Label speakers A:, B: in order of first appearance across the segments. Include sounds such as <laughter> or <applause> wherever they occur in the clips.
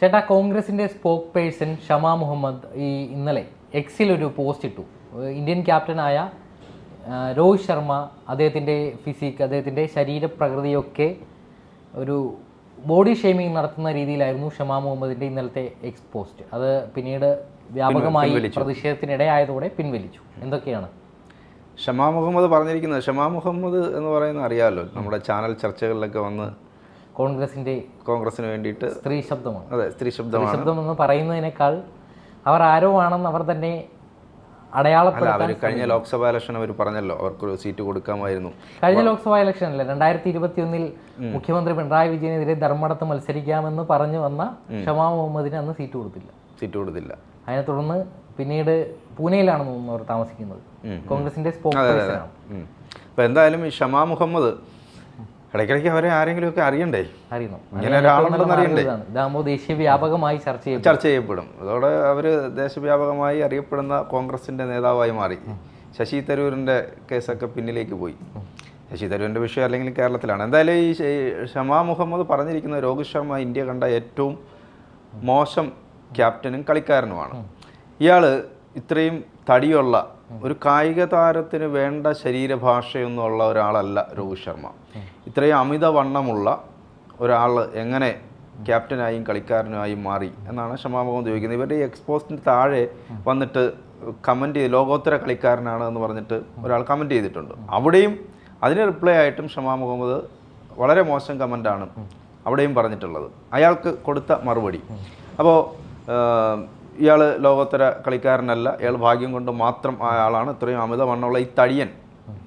A: ചേട്ടാ കോൺഗ്രസിന്റെ spoke person Shama Muhammad ഈ ഇന്നലെ എക്സിൽ ഒരു പോസ്റ്റ് ഇട്ടു. ഇന്ത്യൻ ക്യാപ്റ്റനായ രോഹിത് ശർമ്മ അദ്ദേഹത്തിന്റെ ഫിസിക് അദ്ദേഹത്തിന്റെ ശരീരപ്രകൃതിയൊക്കെ ഒരു ബോഡി ഷെയ്മിങ് നടത്തുന്ന രീതിയിലായിരുന്നു ഷമാ മുഹമ്മദിന്റെ ഇന്നലത്തെ എക്സ് പോസ്റ്റ് അത് പിന്നീട് വ്യാപകമായി പ്രതിഷേധത്തിനിടയായതോടെ പിൻവലിച്ചു. എന്തൊക്കെയാണ്?
B: ഷമാ മുഹമ്മദ് പറഞ്ഞിരിക്കുന്നത് ഷമാ മുഹമ്മദ് എന്ന് പറയുന്ന അറിയാമല്ലോ നമ്മുടെ ചാനൽ ചർച്ചകളിലൊക്കെ വന്ന്
A: കോൺഗ്രസിന്റെ
B: കോൺഗ്രസിന് വേണ്ടിയിട്ട്
A: സ്ത്രീ ശബ്ദമാണ്.
B: അതെ സ്ത്രീ ശബ്ദമാണ്.
A: ശബ്ദം എന്ന് പറയുന്നതിനേക്കാൾ അവർ ആരോ ആണെന്ന് അവർ തന്നെ അടയാളപ്പെടുത്തി
B: അവർ കഴിഞ്ഞ ലോക്സഭാ ഇലക്ഷൻ അവർ പറഞ്ഞല്ലോ അവർക്ക് ഒരു സീറ്റ് കൊടുക്കാമായിരുന്നു.
A: കഴിഞ്ഞ ലോക്സഭാ ഇലക്ഷനിലെ രണ്ടായിരത്തി ഇരുപത്തി ഒന്നിൽ മുഖ്യമന്ത്രി പിണറായി വിജയനെതിരെ ധർമ്മടത്ത് മത്സരിക്കാമെന്ന് പറഞ്ഞു വന്ന ഷമാ മുഹമ്മദിന് അന്ന് സീറ്റ് കൊടുത്തില്ല.
B: സീറ്റ് കൊടുത്തില്ല.
A: അതിനെ തുടർന്ന് പിന്നീട് പൂനെയിലാണ് തോന്നുന്നു അവർ താമസിക്കുന്നത്. കോൺഗ്രസിന്റെ
B: സ്പോക്സ് എന്തായാലും ഈ ഷമാ മുഹമ്മദ് ഇടയ്ക്കിടയ്ക്ക് അവരെ ആരെങ്കിലും ഒക്കെ അറിയണ്ടേ?
A: അറിയുന്നു.
B: ഇങ്ങനെ ഒരാളുണ്ടെന്ന് അറിയണ്ടേ?
A: ഇതാകുമ്പോൾ ദേശീയവ്യാപകമായി ചർച്ച ചെയ്യും
B: ചർച്ച ചെയ്യപ്പെടും. അതോടെ അവർ ദേശവ്യാപകമായി അറിയപ്പെടുന്ന കോൺഗ്രസിന്റെ നേതാവായി മാറി. ശശി തരൂരിന്റെ കേസൊക്കെ പിന്നിലേക്ക് പോയി. ശശി തരൂരിന്റെ വിഷയം അല്ലെങ്കിൽ കേരളത്തിലാണ്. എന്തായാലും ഈ ഷമാ മുഹമ്മദ് പറഞ്ഞിരിക്കുന്ന രോഹിത് ശർമ്മ ഇന്ത്യ കണ്ട ഏറ്റവും മോശം ക്യാപ്റ്റനും കളിക്കാരനുമാണ്. ഇയാൾ ഇത്രയും തടിയുള്ള ഒരു കായിക താരത്തിന് വേണ്ട ശരീരഭാഷയൊന്നും ഉള്ള ഒരാളല്ല രോഹിത് ശർമ്മ. ഇത്രയും അമിതവണ്ണമുള്ള ഒരാൾ എങ്ങനെ ക്യാപ്റ്റനായും കളിക്കാരനായും മാറി എന്നാണ് ഷമാ മുഹമ്മദ് ചോദിക്കുന്നത്. ഇവരുടെ ഈ എക്സ്പോസ്റ്റിന് താഴെ വന്നിട്ട് കമന്റ് ചെയ്ത് ലോകോത്തര കളിക്കാരനാണ് എന്ന് പറഞ്ഞിട്ട് ഒരാൾ കമന്റ് ചെയ്തിട്ടുണ്ട്. അവിടെയും അതിന് റിപ്ലൈ ആയിട്ടും ഷമാ മുഹമ്മദ് വളരെ മോശം കമന്റാണ് അവിടെയും പറഞ്ഞിട്ടുള്ളത്. അയാൾക്ക് കൊടുത്ത മറുപടി. അപ്പോൾ ഇയാൾ ലോകോത്തര കളിക്കാരനല്ല. ഇയാൾ ഭാഗ്യം കൊണ്ട് മാത്രം ആളാണ് ഇത്രയും അമിതമണ്ണുള്ള ഈ തടിയൻ.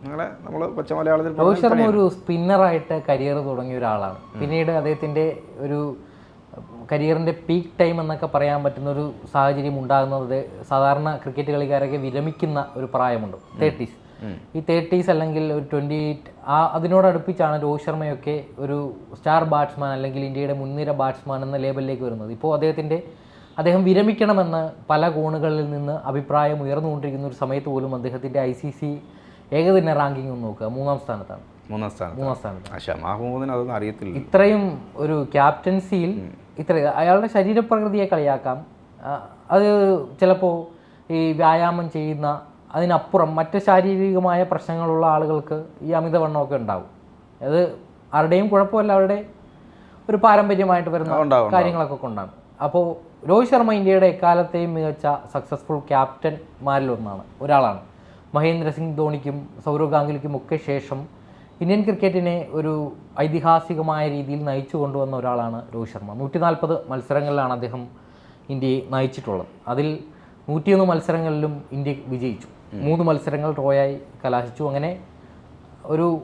B: അങ്ങനെ നമ്മൾ പച്ച മലയാളത്തിൽ
A: രോഹിത് ശർമ്മ ഒരു സ്പിന്നറായിട്ട് കരിയർ തുടങ്ങിയ ഒരാളാണ്. പിന്നീട് അദ്ദേഹത്തിന്റെ ഒരു കരിയറിന്റെ പീക്ക് ടൈം എന്നൊക്കെ പറയാൻ പറ്റുന്ന ഒരു സാഹചര്യം ഉണ്ടാകുന്നത് സാധാരണ ക്രിക്കറ്റ് കളിക്കാരൊക്കെ വിരമിക്കുന്ന ഒരു പ്രായമുണ്ട്. തേർട്ടീസ് ഈ തേർട്ടീസ് അല്ലെങ്കിൽ ഒരു ട്വന്റി എയ്റ്റ് ആ അതിനോടടുപ്പിച്ചാണ് രോഹിത് ശർമ്മയൊക്കെ ഒരു സ്റ്റാർ ബാറ്റ്സ്മാൻ അല്ലെങ്കിൽ ഇന്ത്യയുടെ മുൻനിര ബാറ്റ്സ്മാൻ എന്ന ലേബലിലേക്ക് വരുന്നത്. ഇപ്പോൾ അദ്ദേഹത്തിന്റെ അദ്ദേഹം വിരമിക്കണമെന്ന് പല കോണുകളിൽ നിന്ന് അഭിപ്രായം ഉയർന്നുകൊണ്ടിരിക്കുന്ന ഒരു സമയത്ത് പോലും അദ്ദേഹത്തിന്റെ ഐ സി സി ഏകദിന റാങ്കിങ് ഒന്ന് നോക്കുക. മൂന്നാം സ്ഥാനത്താണ്.
B: മൂന്നാം സ്ഥാനത്ത്
A: മൂന്നാം സ്ഥാനത്ത്
B: പക്ഷേ മഹമ്മൂദിന് അതൊന്നും അറിയത്തില്ല.
A: ഇത്രയും ഒരു ക്യാപ്റ്റൻസിയിൽ ഇത്ര അയാളുടെ ശരീരപ്രകൃതിയെ കളിയാക്കാം. അത് ചിലപ്പോൾ ഈ വ്യായാമം ചെയ്യുന്ന അതിനപ്പുറം മറ്റ് ശാരീരികമായ പ്രശ്നങ്ങളുള്ള ആളുകൾക്ക് ഈ അമിതവണ്ണമൊക്കെ ഉണ്ടാവും. അത് ആരുടെയും കുഴപ്പമല്ല. അവരുടെ ഒരു പാരമ്പര്യമായിട്ട് വരുന്ന കാര്യങ്ങളൊക്കെ കൊണ്ടാണ്. അപ്പോൾ രോഹിത് ശർമ്മ ഇന്ത്യയുടെ എക്കാലത്തെയും മികച്ച സക്സസ്ഫുൾ ക്യാപ്റ്റന്മാരിൽ ഒന്നാണ്. ഒരാളാണ്. മഹേന്ദ്ര സിംഗ് ധോണിക്കും സൗരവ് ഗാംഗുലിക്കും ഒക്കെ ശേഷം ഇന്ത്യൻ ക്രിക്കറ്റിനെ ഒരു ഐതിഹാസികമായ രീതിയിൽ നയിച്ചു കൊണ്ടുവന്ന ഒരാളാണ് രോഹിത് ശർമ്മ. നൂറ്റി നാൽപ്പത് മത്സരങ്ങളിലാണ് അദ്ദേഹം ഇന്ത്യയെ നയിച്ചിട്ടുള്ളത്. അതിൽ നൂറ്റിയൊന്ന് മത്സരങ്ങളിലും ഇന്ത്യ വിജയിച്ചു. മൂന്ന് മത്സരങ്ങൾ ഡ്രോയായി കലാശിച്ചു. അങ്ങനെ ഒരു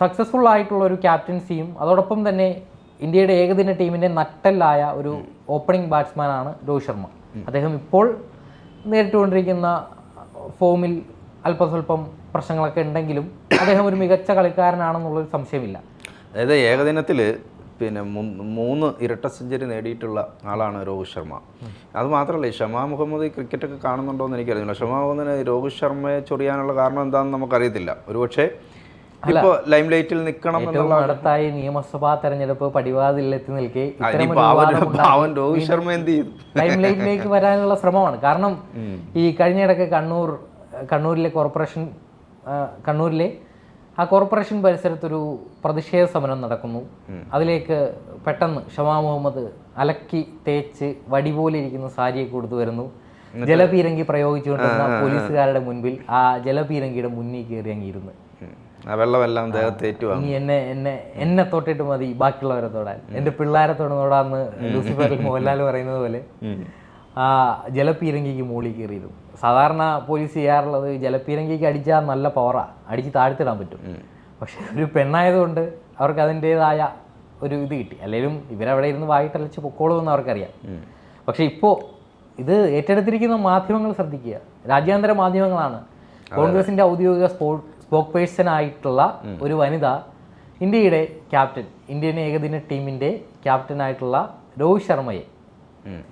A: സക്സസ്ഫുൾ ആയിട്ടുള്ള ഒരു ക്യാപ്റ്റൻസിയും അതോടൊപ്പം തന്നെ ഇന്ത്യയുടെ ഏകദിന ടീമിന്റെ നട്ടെല്ലായ ഒരു ഓപ്പണിംഗ് ബാറ്റ്സ്മാനാണ് രോഹിത് ശർമ്മ. അദ്ദേഹം ഇപ്പോൾ നേരിട്ടുകൊണ്ടിരിക്കുന്ന ഫോമിൽ അല്പസ്വല്പം പ്രശ്നങ്ങളൊക്കെ ഉണ്ടെങ്കിലും അദ്ദേഹം ഒരു മികച്ച കളിക്കാരനാണെന്നുള്ളൊരു സംശയമില്ല.
B: അതായത് ഏകദിനത്തിൽ പിന്നെ മൂന്ന് ഇരട്ട സെഞ്ചുറി നേടിയിട്ടുള്ള ആളാണ് രോഹിത് ശർമ്മ. അത് മാത്രമല്ല ഈ ഷമാ മുഹമ്മദ് ഈ ക്രിക്കറ്റൊക്കെ കാണുന്നുണ്ടോ എന്ന് എനിക്കറിയില്ല. ഷമാ മുഹമ്മദിന് രോഹിത് ശർമ്മയെ ചൊറിയാനുള്ള കാരണം എന്താണെന്ന് നമുക്കറിയത്തില്ല. ഒരുപക്ഷെ ഇപ്പോൾ ലൈം ലൈറ്റിൽ നിൽക്കണം എന്നുള്ള
A: അടുത്തായി നിയമസഭാ തെരഞ്ഞെടുപ്പ് പടിവാതിലെത്തി നിൽക്കെ
B: രോഹിത് ശർമ്മ എന്ത്
A: ലൈം ലൈറ്റിലേക്ക് <laughs> വരാനുള്ള ശ്രമമാണ്. കാരണം ഈ കഴിഞ്ഞിടക്ക് കണ്ണൂർ കണ്ണൂരിലെ കോർപ്പറേഷൻ കണ്ണൂരിലെ ആ കോർപ്പറേഷൻ പരിസരത്തൊരു പ്രതിഷേധ സമരം നടക്കുന്നു. അതിലേക്ക് പെട്ടെന്ന് ഷമാ മുഹമ്മദ് അലക്കി തേച്ച് വടി പോലെ ഇരിക്കുന്ന സാരിയെ കൊടുത്തു വരുന്നു. ജലപീരങ്കി പ്രയോഗിച്ചുകൊണ്ടിരുന്ന പോലീസുകാരുടെ മുൻപിൽ ആ ജലപീരങ്കിയുടെ മുന്നിൽ കയറി അങ്ങിരുന്നു.
B: ആ വെള്ളമെല്ലാം ദേഹത്തേറ്റു
A: ഇനി എന്നെ എന്നെ എന്നെ തൊട്ടിട്ട് മതി ബാക്കിയുള്ളവരെ തൊടാൻ. എന്റെ പിള്ളേരെ തൊടുന്നോടാന്ന് ലൂസിഫർ മോഹൻലാൽ പറയുന്നത് പോലെ. ആ ജലപീരങ്കിക്ക് മൂളി കയറിയിരുന്നു സാധാരണ പോലീസ് ചെയ്യാറുള്ളത് ജലപീരങ്കിക്ക് അടിച്ചാൽ നല്ല പവറാ അടിച്ച് താഴ്ത്തിടാൻ പറ്റും. പക്ഷെ ഒരു പെണ്ണായതുകൊണ്ട് അവർക്ക് അതിന്റെതായ ഒരു ഇത് കിട്ടി. അല്ലെങ്കിലും ഇവരവിടെ ഇരുന്ന് വായിട്ടലച്ച് എന്ന് അവർക്കറിയാം. പക്ഷെ ഇപ്പോൾ ഇത് ഏറ്റെടുത്തിരിക്കുന്ന മാധ്യമങ്ങൾ ശ്രദ്ധിക്കുക. രാജ്യാന്തര മാധ്യമങ്ങളാണ്. കോൺഗ്രസിന്റെ ഔദ്യോഗിക സ്പോ സ്പോക്ക് പേഴ്സൺ ആയിട്ടുള്ള ഒരു വനിത ഇന്ത്യയുടെ ക്യാപ്റ്റൻ ഇന്ത്യൻ ഏകദിന ടീമിന്റെ ക്യാപ്റ്റനായിട്ടുള്ള രോഹിത് ശർമ്മയെ.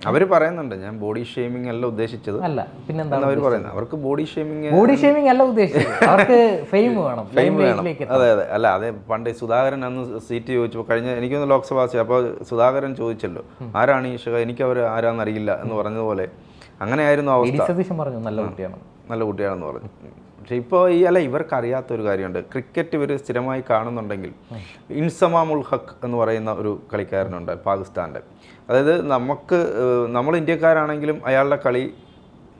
B: അവർ പറയുന്നുണ്ട് ഞാൻ ബോഡി ഷേമിംഗ് അല്ല ഉദ്ദേശിച്ചത്.
A: അല്ല പിന്നെന്താ
B: അവർ പറയുന്നത്? അവർക്ക് ബോഡി ഷേമിംഗ്
A: ബോഡി ഷേമിംഗ് അല്ല ഉദ്ദേശിച്ചത്. അവർക്ക് ഫെയിം <laughs> വേണം.
B: ഫെയിം വേണം. അതെ അതെ. അല്ല അതെ പണ്ട് സുധാകരൻ അന്ന് സീറ്റ് ചോദിച്ചപ്പോൾ കഴിഞ്ഞ എനിക്കൊന്ന് ലോക്സഭാ അപ്പോൾ സുധാകരൻ ചോദിച്ചല്ലോ ആരാണ് ഈ ഷക എനിക്ക് അവർ ആരാന്നറിയില്ല എന്ന് പറഞ്ഞതുപോലെ. അങ്ങനെയായിരുന്നു അവസ്ഥ.
A: സതീശൻ പറഞ്ഞു നല്ല കുട്ടിയാണ്
B: നല്ല കുട്ടിയാണെന്ന് പറഞ്ഞു. പക്ഷെ ഇപ്പോൾ ഈ അല്ല ഇവർക്ക് അറിയാത്ത ഒരു കാര്യമുണ്ട്. ക്രിക്കറ്റ് ഇവർ സ്ഥിരമായി കാണുന്നുണ്ടെങ്കിൽ ഇൻസമാമുൽ ഹക്ക് എന്ന് പറയുന്ന ഒരു കളിക്കാരനുണ്ട് പാകിസ്ഥാന്റെ. അതായത് നമുക്ക് നമ്മൾ ഇന്ത്യക്കാരാണെങ്കിലും അയാളുടെ കളി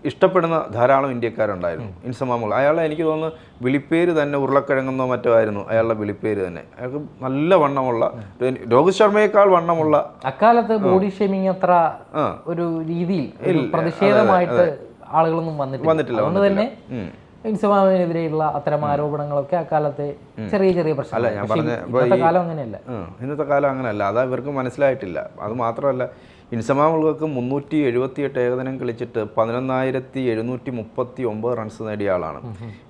B: ഇഷ്ടപ്പെടുന്ന ധാരാളം ഇന്ത്യക്കാരുണ്ടായിരുന്നു. ഇൻസമാമുൽ. അയാളെ എനിക്ക് തോന്നുന്നു വിളിപ്പേര് തന്നെ ഉരുളക്കിഴങ്ങുന്നോ മറ്റോ ആയിരുന്നു. അയാളുടെ വിളിപ്പേര് തന്നെ. അയാൾക്ക് നല്ല വണ്ണമുള്ള രോഹിത് ശർമ്മയേക്കാൾ വണ്ണമുള്ള
A: അക്കാലത്ത് ബോഡി ഷേമിങ് അത്ര ഒരു രീതിയിൽ പ്രതിഷേധമായിട്ട് ആളുകളൊന്നും വന്നിട്ടില്ല. അതുകൊണ്ട് തന്നെ. ഇൻസമാമിനെതിരെയുള്ള അത്തരം ആരോപണങ്ങളൊക്കെ അക്കാലത്തെ ചെറിയ ചെറിയ പ്രശ്നങ്ങൾ. കാലം അങ്ങനെയല്ല.
B: ഇന്നത്തെ കാലം അങ്ങനെയല്ല. അതാ ഇവർക്ക് മനസ്സിലായിട്ടില്ല. അത് മാത്രമല്ല ഇൻസമാമുകൾക്ക് മുന്നൂറ്റി എഴുപത്തി എട്ട് ഏകദിനം കളിച്ചിട്ട് പതിനൊന്നായിരത്തി എഴുന്നൂറ്റി മുപ്പത്തി ഒമ്പത് റൺസ് നേടിയ ആളാണ്.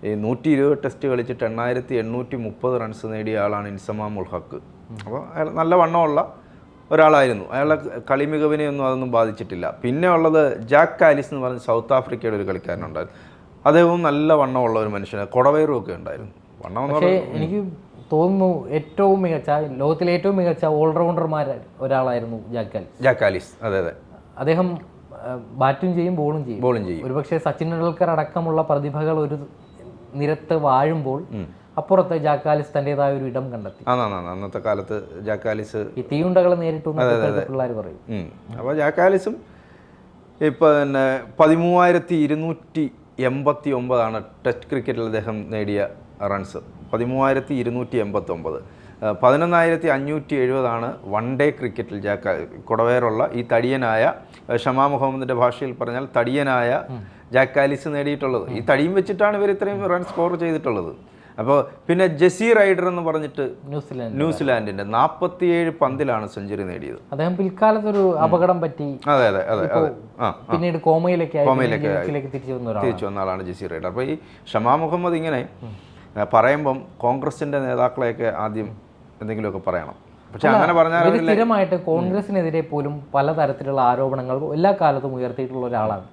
B: ഈ നൂറ്റി ഇരുപത് ടെസ്റ്റ് കളിച്ചിട്ട് എണ്ണായിരത്തി എണ്ണൂറ്റി മുപ്പത് റൺസ് നേടിയ ആളാണ് ഇൻസമാം ഉൾഹക്ക് അപ്പോൾ അയാൾ നല്ല വണ്ണമുള്ള ഒരാളായിരുന്നു. അയാളെ കളിമികവിനെ മികവിനെയൊന്നും അതൊന്നും ബാധിച്ചിട്ടില്ല. പിന്നെ ഉള്ളത് ജാക്ക് കാലിസ് എന്ന് പറഞ്ഞ സൗത്ത് ആഫ്രിക്കയുടെ ഒരു കളിക്കാരനുണ്ടായിരുന്നു. അദ്ദേഹവും നല്ല വണ്ണമുള്ള ഒരു മനുഷ്യന്. കൊടവയറും ഒക്കെ ഉണ്ടായിരുന്നു. വണ്ണം എന്ന്
A: പക്ഷേ എനിക്ക് തോന്നുന്നു ഏറ്റവും മികച്ച ലോകത്തിലെ ഏറ്റവും മികച്ച ഓൾറൗണ്ടർമാർ ഒരാളായിരുന്നു
B: ജാക്കാലിസ്. ജാക്കാലിസ്. അതെ അതെ.
A: അദ്ദേഹം ബാറ്റും ചെയ്യും ബോളും ചെയ്യും.
B: ബോളും ചെയ്യും.
A: ഒരുപക്ഷെ സച്ചിൻ ടെണ്ടുൽക്കർ അടക്കമുള്ള പ്രതിഭകൾ ഒരു നിരത്ത് വാഴുമ്പോൾ അപ്പുറത്ത് ജാക്കാലിസ് തന്റെതായ ഒരു ഇടം കണ്ടെത്തി.
B: ആന്നാ അന്നത്തെ കാലത്ത് ജാക്കാലിസ്
A: ഈ തീയുണ്ടകൾ നേരിട്ടു പിള്ളേർ പറയും.
B: ഉം. അപ്പോൾ ജാക്കാലിസും ഇപ്പൊ തന്നെ പതിമൂവായിരത്തി ഇരുന്നൂറ്റി എൺപത്തി ഒമ്പതാണ് ടെസ്റ്റ് ക്രിക്കറ്റിൽ അദ്ദേഹം നേടിയ റൺസ് പതിമൂവായിരത്തി ഇരുന്നൂറ്റി എൺപത്തി ഒമ്പത് പതിനൊന്നായിരത്തി അഞ്ഞൂറ്റി എഴുപതാണ് വൺ ഡേ ക്രിക്കറ്റിൽ ജാക്ക കുടവേറുള്ള ഈ തടിയനായ ഷമാ മുഹമ്മദിന്റെ ഭാഷയിൽ പറഞ്ഞാൽ തടിയനായ ജാക്കാലിസ് നേടിയിട്ടുള്ളത്. ഈ തടിയും വെച്ചിട്ടാണ് ഇവർ ഇത്രയും റൺ സ്കോർ ചെയ്തിട്ടുള്ളത്. അപ്പോൾ പിന്നെ ജെസി റൈഡർ എന്ന് പറഞ്ഞിട്ട്
A: ന്യൂസിലാൻഡ്.
B: ന്യൂസിലാൻഡിന്റെ നാൽപ്പത്തിയേഴ് പന്തിലാണ് സെഞ്ചുറി നേടിയത്.
A: അദ്ദേഹം പിൽക്കാലത്ത് ഒരു അപകടം പറ്റി.
B: അതെ അതെ അതെ അതെ.
A: പിന്നീട് കോമയിലേക്ക് ജീവിതത്തിലേക്ക് തിരിച്ചു വന്ന
B: ആളാണ് ജെസി റൈഡർ. അപ്പോൾ ഈ ഷമാ മുഹമ്മദ് ഇങ്ങനെ പറയുമ്പം കോൺഗ്രസിന്റെ നേതാക്കളെയൊക്കെ ആദ്യം എന്തെങ്കിലുമൊക്കെ പറയണം. പക്ഷെ അങ്ങനെ പറഞ്ഞാൽ
A: സ്ഥിരമായിട്ട് കോൺഗ്രസിനെതിരെ പോലും പലതരത്തിലുള്ള ആരോപണങ്ങൾ എല്ലാ കാലത്തും ഉയർത്തിയിട്ടുള്ള ഒരാളാണ്.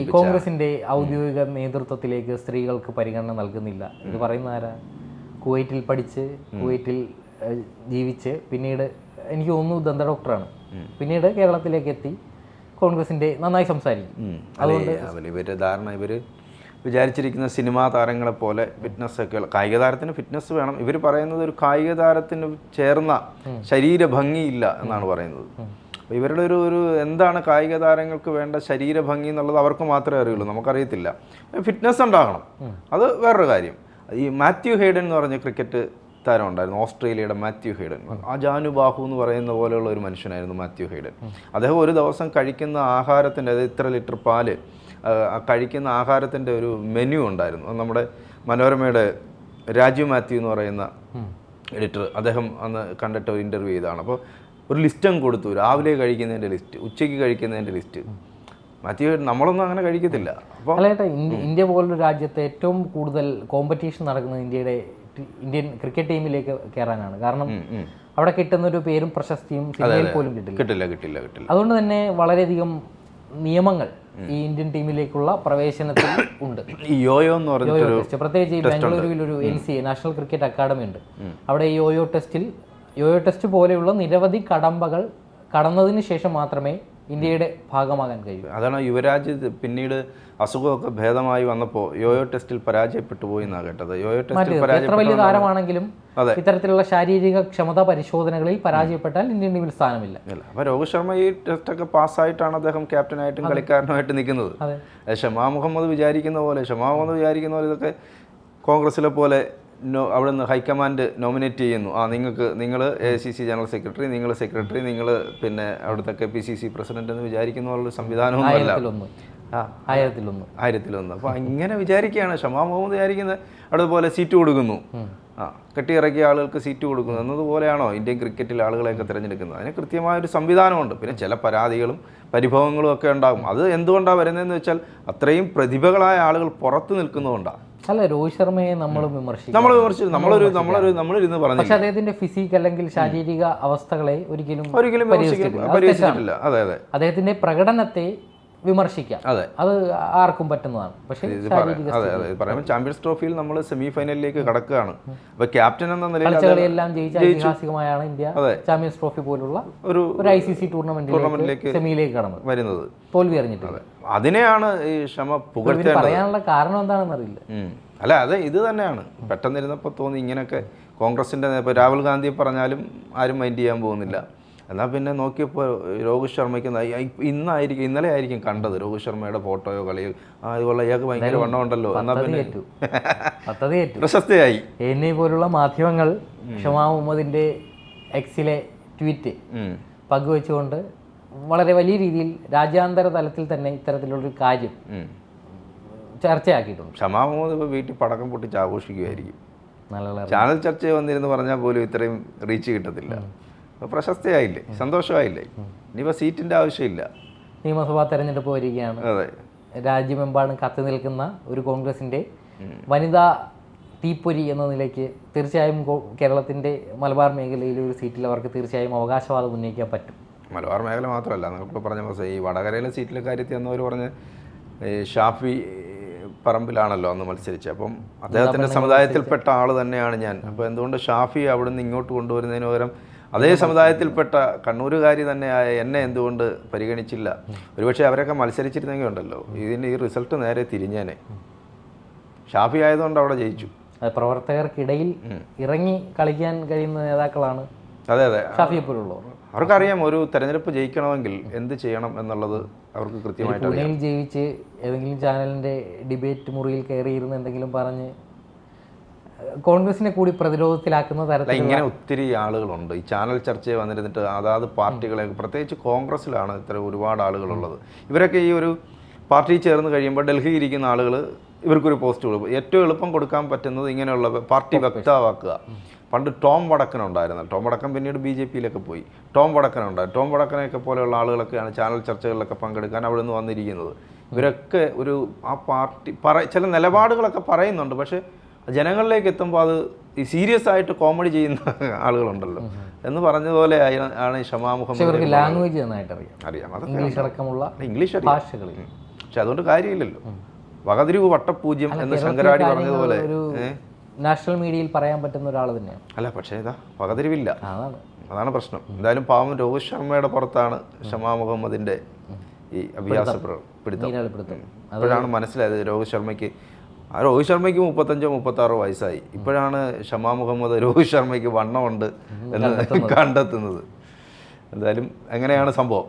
B: ഈ
A: കോൺഗ്രസിന്റെ ഔദ്യോഗിക നേതൃത്വത്തിലേക്ക് സ്ത്രീകൾക്ക് പരിഗണന നൽകുന്നില്ല. ഇത് പറയുന്ന ആരാ? കുവൈറ്റിൽ പഠിച്ച് കുവൈറ്റിൽ ജീവിച്ച് പിന്നീട് എനിക്ക് തോന്നുന്നു ദന്ത ഡോക്ടറാണ്. പിന്നീട് കേരളത്തിലേക്ക് എത്തി കോൺഗ്രസിന്റെ നന്നായി സംസാരിക്കും.
B: അതുകൊണ്ട് ഇവർ ധാരണ ഇവർ വിചാരിച്ചിരിക്കുന്ന സിനിമാ താരങ്ങളെ പോലെ ഫിറ്റ്നസ് ഒക്കെ കായിക താരത്തിന് ഫിറ്റ്നസ് വേണം. ഇവർ പറയുന്നത് ഒരു കായിക താരത്തിന് ചേർന്ന ശരീരഭംഗിയില്ല എന്നാണ് പറയുന്നത്. അപ്പോൾ ഇവരുടെ ഒരു ഒരു എന്താണ് കായിക താരങ്ങൾക്ക് വേണ്ട ശരീരഭംഗി എന്നുള്ളത് അവർക്ക് മാത്രമേ അറിയുള്ളൂ. നമുക്കറിയത്തില്ല. ഫിറ്റ്നസ് ഉണ്ടാകണം. അത് വേറൊരു കാര്യം. ഈ മാത്യു ഹെയ്ഡൻ എന്ന് പറഞ്ഞ ക്രിക്കറ്റ് താരം ഉണ്ടായിരുന്നു. ഓസ്ട്രേലിയയുടെ മാത്യു ഹെയ്ഡൻ ജാനുബാഹു എന്ന് പറയുന്ന പോലെയുള്ള ഒരു മനുഷ്യനായിരുന്നു മാത്യു ഹെയ്ഡൻ അദ്ദേഹം ഒരു ദിവസം കഴിക്കുന്ന ആഹാരത്തിന്റെ അതായത് ഇത്ര ലിറ്റർ പാൽ ആ, ആ കഴിക്കുന്ന ആഹാരത്തിന്റെ ഒരു മെനു ഉണ്ടായിരുന്നു. നമ്മുടെ മനോരമയുടെ രാജു മാത്യു എന്ന് പറയുന്ന എഡിറ്റർ അദ്ദേഹം അന്ന് കണ്ടിട്ട് ഒരു ഇന്റർവ്യൂ ചെയ്തതാണ്. അപ്പോൾ ഒരു ലിസ്റ്റ് അങ്ങ് കൊടുത്തു. രാവിലെ കഴിക്കുന്നതിന്റെ ലിസ്റ്റ് ഉച്ചയ്ക്ക് കഴിക്കുന്നതിന്റെ ലിസ്റ്റ്. മാത്യു നമ്മളൊന്നും അങ്ങനെ കഴിക്കത്തില്ല. അപ്പോൾ
A: അല്ല ചേട്ടാ ഇന്ത്യ പോലൊരു രാജ്യത്ത് ഏറ്റവും കൂടുതൽ കോമ്പറ്റീഷൻ നടക്കുന്നത് ഇന്ത്യയുടെ ഇന്ത്യൻ ക്രിക്കറ്റ് ടീമിലേക്ക് കയറാനാണ് കാരണം അവിടെ കിട്ടുന്ന ഒരു പേരും പ്രശസ്തിയും സിനിമയിൽ പോലും കിട്ടില്ല.
B: കിട്ടില്ല കിട്ടില്ല കിട്ടില്ല.
A: അതുകൊണ്ട് തന്നെ വളരെയധികം നിയമങ്ങൾ ഈ ഇന്ത്യൻ ടീമിലേക്കുള്ള പ്രവേശനത്തിൽ ഉണ്ട്.
B: യോയോ എന്ന്
A: പറഞ്ഞ പ്രത്യേകിച്ച് ഈ ബാംഗ്ലൂരുവിൽ ഒരു N C A national cricket academy ഉണ്ട്. അവിടെ യോയോ ടെസ്റ്റിൽ യോയോ ടെസ്റ്റ് പോലെയുള്ള നിരവധി കടമ്പകൾ കടന്നതിന് ശേഷം മാത്രമേ ഇന്ത്യയുടെ ഭാഗമാകാൻ കഴിയൂ.
B: അതാണ് യുവരാജ് പിന്നീട് അസുഖമൊക്കെ ഭേദമായി വന്നപ്പോൾ യോയോ ടെസ്റ്റിൽ പരാജയപ്പെട്ടു പോയി എന്നാണ് കേട്ടത്. യോയോ ടെസ്റ്റിൽ
A: എത്ര വലിയ താരമാണെങ്കിലും. ഇത്തരത്തിലുള്ള ശാരീരിക ക്ഷമതാ പരിശോധനകളിൽ പരാജയപ്പെട്ടാൽ ഇന്ത്യൻ ടീമിൽ സ്ഥാനമില്ല.
B: അപ്പൊ രോഹിത് ശർമ്മ ഈ ടെസ്റ്റൊക്കെ പാസ്സായിട്ടാണ് അദ്ദേഹം ക്യാപ്റ്റനായിട്ടും കളിക്കാരനുമായിട്ട് നിൽക്കുന്നത്. ഷമാ മുഹമ്മദ് വിചാരിക്കുന്ന പോലെ ഷമാ മുഹമ്മദ് വിചാരിക്കുന്ന പോലെ ഇതൊക്കെ കോൺഗ്രസിലെ പോലെ അവിടെ നിന്ന് ഹൈക്കമാൻഡ് നോമിനേറ്റ് ചെയ്യുന്നു. ആ നിങ്ങൾക്ക് നിങ്ങൾ A C C general secretary നിങ്ങൾ സെക്രട്ടറി നിങ്ങൾ പിന്നെ അവിടുത്തെ K P C C president എന്ന് വിചാരിക്കുന്ന പോലുള്ള സംവിധാനമൊന്നുമല്ല
A: ആയിരത്തിലൊന്ന്.
B: ആ
A: ആയിരത്തിലൊന്ന്.
B: ആയിരത്തിലൊന്ന്. അപ്പോൾ ഇങ്ങനെ വിചാരിക്കുകയാണ്. ഷമാ മുഹമ്മദ് വിചാരിക്കുന്നത് അതുപോലെ സീറ്റ് കൊടുക്കുന്നു. ആ കെട്ടിയിറക്കിയ ആളുകൾക്ക് സീറ്റ് കൊടുക്കുന്നു. എന്നതുപോലെയാണോ ഇന്ത്യൻ ക്രിക്കറ്റിൽ ആളുകളെയൊക്കെ തിരഞ്ഞെടുക്കുന്നത്? അതിന് കൃത്യമായൊരു സംവിധാനമുണ്ട്. പിന്നെ ചില പരാതികളും പരിഭവങ്ങളും ഒക്കെ ഉണ്ടാകും. അത് എന്തുകൊണ്ടാണ് വരുന്നതെന്ന് വെച്ചാൽ അത്രയും പ്രതിഭകളായ ആളുകൾ പുറത്ത് നിൽക്കുന്നതുകൊണ്ടാണ്
A: അല്ല രോഹിത് ശർമ്മയെ നമ്മൾ വിമർശിക്കും.
B: നമ്മൾ വിമർശിച്ചു നമ്മളൊരു നമ്മളൊരു നമ്മളിരുന്ന് പറഞ്ഞു
A: പക്ഷെ അദ്ദേഹത്തിന്റെ ഫിസിക് അല്ലെങ്കിൽ ശാരീരിക അവസ്ഥകളെ ഒരിക്കലും
B: ഒരിക്കലും
A: പരിഹസിച്ചിട്ടില്ല. അതെ
B: അതെ.
A: അദ്ദേഹത്തിന്റെ പ്രകടനത്തെ വിമർശിക്കാം.
B: അതെ.
A: അത് ആർക്കും പറ്റുന്നതാണ്. പക്ഷേ
B: ചാമ്പ്യൻസ് ട്രോഫിയിൽ നമ്മൾ സെമി ഫൈനലിലേക്ക് കടക്കുകയാണ് അപ്പോൾ ക്യാപ്റ്റൻ എന്ന നിലയിൽ
A: ജയിച്ച ഐതിഹാസികമായാണ് ഇന്ത്യ ചാമ്പ്യൻസ് ട്രോഫി പോലുള്ള
B: ഒരു
A: ഒരു ഐ സി സി ടൂർണമെന്റിലേക്ക് സെമിയിലേക്ക് കടന്നത്.
B: വരുന്നത്.
A: തോൽവി അറിഞ്ഞിട്ട്
B: അതിനെയാണ് ഈ ക്ഷമ ഇവർ
A: പറയാനുള്ള കാരണം എന്താണെന്ന് അറിയില്ല.
B: അല്ല അതെ ഇത് തന്നെയാണ്. പെട്ടെന്നിരുന്നപ്പോൾ തോന്നി ഇങ്ങനെയൊക്കെ കോൺഗ്രസിന്റെ ഇപ്പൊ രാഹുൽ ഗാന്ധി പറഞ്ഞാലും ആരും മൈൻഡ് ചെയ്യാൻ പോകുന്നില്ല. എന്നാൽ പിന്നെ നോക്കിയപ്പോൾ രോഹിത് ശർമ്മയ്ക്ക് ഇന്നായിരിക്കും ഇന്നലെ ആയിരിക്കും കണ്ടത് രോഹിത് ശർമ്മയുടെ ഫോട്ടോയോ കളിയോ. ആ ഇതുപോലെ ഇയാൾക്ക് ഭയങ്കര വണ്ണമുണ്ടല്ലോ എന്നാൽ പിന്നെ പ്രശസ്തയായി.
A: എന്നെ പോലുള്ള മാധ്യമങ്ങൾ ഷമാ മുഹമ്മദിന്റെ എക്സിലെ ട്വീറ്റ്. പങ്കുവെച്ചുകൊണ്ട് വളരെ വലിയ രീതിയിൽ രാജ്യാന്തര തലത്തിൽ തന്നെ ഇത്തരത്തിലുള്ളൊരു കാര്യം. ചർച്ചയാക്കിയിട്ടുണ്ട്.
B: ഷമാ മുഹമ്മദ് ഇപ്പോൾ വീട്ടിൽ പടക്കം പൊട്ടിച്ച് ആഘോഷിക്കുമായിരിക്കും ചാനൽ ചർച്ച വന്നിരുന്ന് പറഞ്ഞാൽ പോലും ഇത്രയും റീച്ച് കിട്ടത്തില്ല. പ്രശസ്തയായില്ലേ? സന്തോഷമായില്ലേ? ഇനിയിപ്പോൾ സീറ്റിന്റെ ആവശ്യമില്ല.
A: നിയമസഭാ തെരഞ്ഞെടുപ്പ് വരികയാണ്.
B: അതെ.
A: രാജ്യമെമ്പാടും കത്തി നിൽക്കുന്ന ഒരു കോൺഗ്രസിന്റെ വനിതാ തീപ്പൊരി എന്ന നിലയ്ക്ക് തീർച്ചയായും കേരളത്തിന്റെ കേരളത്തിന്റെ മലബാർ മേഖലയിലെ ഒരു സീറ്റിൽ അവർക്ക് തീർച്ചയായും അവകാശവാദം ഉന്നയിക്കാൻ പറ്റും.
B: മലബാർ മേഖല മാത്രമല്ല നമ്മളിപ്പോൾ പറഞ്ഞ പോലെ ഈ വടകരയിലെ സീറ്റിലെ കാര്യത്തിൽ എന്നവർ പറഞ്ഞ് ഷാഫി പറമ്പിലാണല്ലോ അന്ന് മത്സരിച്ചത്. അപ്പം അദ്ദേഹത്തിന്റെ സമുദായത്തിൽപ്പെട്ട ആൾ തന്നെയാണ് ഞാൻ. അപ്പോൾ എന്തുകൊണ്ട് ഷാഫി അവിടുന്ന് നിന്ന് ഇങ്ങോട്ട് കൊണ്ടുവരുന്നതിന് പകരം അതേ സമുദായത്തിൽപ്പെട്ട കണ്ണൂരുകാരി തന്നെയായ എന്നെ എന്തുകൊണ്ട് പരിഗണിച്ചില്ല? ഒരുപക്ഷെ അവരൊക്കെ മത്സരിച്ചിരുന്നെങ്കിൽ ഉണ്ടല്ലോ. ഇതിന്റെ ഈ റിസൾട്ട് നേരെ തിരിഞ്ഞേനെ. ഷാഫി ആയതുകൊണ്ട് അവിടെ ജയിച്ചു.
A: പ്രവർത്തകർക്കിടയിൽ ഇറങ്ങി കളിക്കാൻ കഴിയുന്ന നേതാക്കളാണ്
B: അതെ അതെ.
A: ഷാഫിയെ പോലുള്ളവർ
B: അവർക്കറിയാം ഒരു തെരഞ്ഞെടുപ്പ് ജയിക്കണമെങ്കിൽ എന്ത് ചെയ്യണം എന്നുള്ളത് അവർക്ക് കൃത്യമായിട്ട്
A: ജയിച്ച് ഏതെങ്കിലും ചാനലിന്റെ ഡിബേറ്റ് മുറിയിൽ കയറിയിരുന്ന് എന്തെങ്കിലും പറഞ്ഞ് കോൺഗ്രസിനെ കൂടി പ്രതിരോധത്തിലാക്കുന്ന തരത്തിൽ
B: ഇങ്ങനെ ഒത്തിരി ആളുകളുണ്ട്. ഈ ചാനൽ ചർച്ചയെ വന്നിരുന്നിട്ട് അതാത് പാർട്ടികളെ പ്രത്യേകിച്ച് കോൺഗ്രസ്സിലാണ് ഇത്ര ഒരുപാട് ആളുകളുള്ളത്. ഇവരൊക്കെ ഈ ഒരു പാർട്ടി ചേർന്ന് കഴിയുമ്പോൾ ഡൽഹിയിൽ ഇരിക്കുന്ന ആളുകൾ ഇവർക്കൊരു പോസ്റ്റ് കൊടുക്കും ഏറ്റവും എളുപ്പം കൊടുക്കാൻ പറ്റുന്നത് ഇങ്ങനെയുള്ള പാർട്ടി വ്യക്തമാക്കുക. പണ്ട് ടോം വടക്കൻ ഉണ്ടായിരുന്നു ടോം വടക്കൻ പിന്നീട് ബി ജെ പിയിലൊക്കെ പോയി. ടോം വടക്കൻ ഉണ്ടായി. ടോം വടക്കനെയൊക്കെ പോലെയുള്ള ആളുകളൊക്കെയാണ് ചാനൽ ചർച്ചകളിലൊക്കെ പങ്കെടുക്കാൻ അവിടെ നിന്ന് വന്നിരിക്കുന്നത്. ഇവരൊക്കെ ഒരു ആ പാർട്ടി പറ ചില നിലപാടുകളൊക്കെ പറയുന്നുണ്ട്. പക്ഷേ ജനങ്ങളിലേക്ക് എത്തുമ്പോൾ അത് ഈ സീരിയസ് ആയിട്ട് കോമഡി ചെയ്യുന്ന ആളുകളുണ്ടല്ലോ. എന്ന് പറഞ്ഞതുപോലെ ആണ് ഈ ഷമാ മുഹമ്മദ്
A: ഇവർക്ക് ലാംഗ്വേജ് നന്നായിട്ട് അറിയാം.
B: അറിയാം
A: ഇംഗ്ലീഷ് അടക്കമുള്ള
B: ഇംഗ്ലീഷ്
A: ഭാഷകളിൽ.
B: പക്ഷെ അതുകൊണ്ട് കാര്യമില്ലല്ലോ. വകതിരിവ് വട്ടപൂജ്യം എന്ന് ശങ്കരാടി പറഞ്ഞതുപോലെ
A: നാഷണൽ മീഡിയയിൽ പറയാൻ പറ്റുന്ന ഒരാൾ തന്നെയാണ്.
B: അല്ല പക്ഷേ ഇതാ വകതിരിവില്ല.
A: അതാണ്.
B: അതാണ് പ്രശ്നം. എന്തായാലും പാവം രോഹിത് ശർമ്മയുടെ പുറത്താണ് ഷമാ മുഹമ്മദിന്റെ ഈ അഭ്യാസ പിടുത്തം. അപ്പോഴാണ് മനസ്സിലായത് രോഹിത് ശർമ്മയ്ക്ക് ആ രോഹിത് ശർമ്മയ്ക്ക് മുപ്പത്തഞ്ചോ മുപ്പത്താറോ വയസ്സായി. ഇപ്പോഴാണ് ഷമാ മുഹമ്മദ് രോഹിത് ശർമ്മയ്ക്ക് വണ്ണമുണ്ട് എന്ന് കണ്ടെത്തുന്നത്. എന്തായാലും എങ്ങനെയാണ് സംഭവം.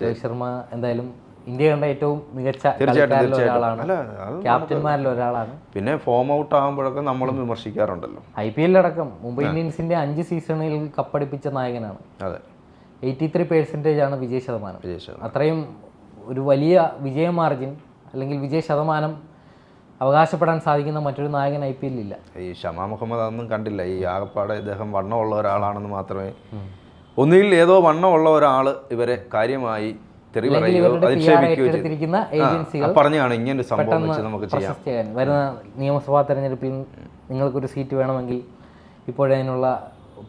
A: രോഹിത് ശർമ്മ എന്തായാലും ഇന്ത്യ കണ്ട ഏറ്റവും മികച്ച
B: തീർച്ചയായിട്ടും
A: ക്യാപ്റ്റന്മാരിൽ ഒരാളാണ്.
B: പിന്നെ ഫോം ഔട്ട് ആകുമ്പോഴൊക്കെ നമ്മളും വിമർശിക്കാറുണ്ടല്ലോ.
A: ഐ പി എല്ലടക്കം മുംബൈ ഇന്ത്യൻസിന്റെ അഞ്ച് സീസണിൽ കപ്പടിപ്പിച്ച നായകനാണ്.
B: അതെ.
A: എയ്റ്റി ത്രീ പേഴ്സന്റേജ് ആണ് വിജയ ശതമാനം അത്രയും ഒരു വലിയ വിജയ മാർജിൻ അല്ലെങ്കിൽ വിജയ ശതമാനം അവകാശപ്പെടാൻ സാധിക്കുന്ന മറ്റൊരു നായകൻ ഐ പി എല്ലില്ല
B: ഈ ഷമാ മുഹമ്മദ് അതൊന്നും കണ്ടില്ല. ഈ ആകപ്പാടെ ഇദ്ദേഹം വണ്ണമുള്ള ഒരാളാണെന്ന് മാത്രമേ ഒന്നുകിൽ ഏതോ വണ്ണമുള്ള ഒരാൾ ഇവരെ കാര്യമായി തെറി പറയുകയോ അധിക്ഷേപിക്കുകയോ പറഞ്ഞാണ് ഇങ്ങനൊരു സംഭവം വെച്ച് നമുക്ക് ചെയ്യാം.
A: വരുന്ന നിയമസഭാ തെരഞ്ഞെടുപ്പിൽ നിങ്ങൾക്കൊരു സീറ്റ് വേണമെങ്കിൽ ഇപ്പോഴതിനുള്ള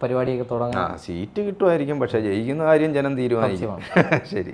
A: പരിപാടിയൊക്കെ തുടങ്ങാം.
B: സീറ്റ് കിട്ടുമായിരിക്കും പക്ഷേ ജയിക്കുന്ന കാര്യം ജനം തീരുമാനിക്കും. <laughs> ശരി.